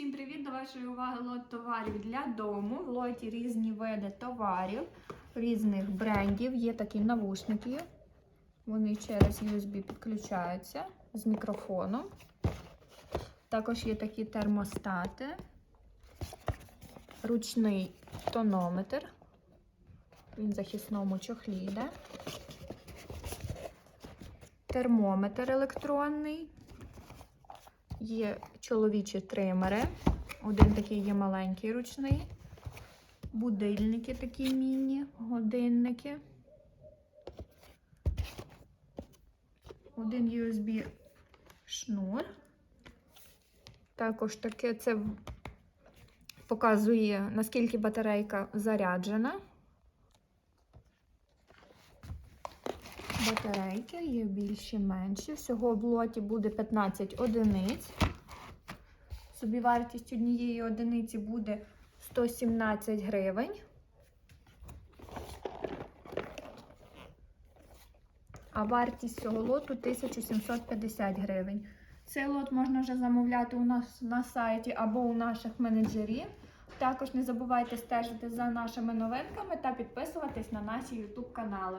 Всім привіт! До вашої уваги лот товарів для дому. В лоті різні види товарів, різних брендів. Є такі навушники. Вони через USB підключаються з мікрофоном. Також є такі термостати, ручний тонометр. Він в захисному чохлі йде. Термометр електронний. Є чоловічі тримери. Один такий є маленький ручний. Будильники такі міні, годинники. Один USB шнур. Також таке це показує, наскільки батарейка заряджена. Батарейки є більші, менші. Всього в лоті буде 15 одиниць. Собівартість однієї одиниці буде 117 гривень. А вартість цього лоту 1750 гривень. Цей лот можна вже замовляти у нас на сайті або у наших менеджерів. Також не забувайте стежити за нашими новинками та підписуватись на наші YouTube канали.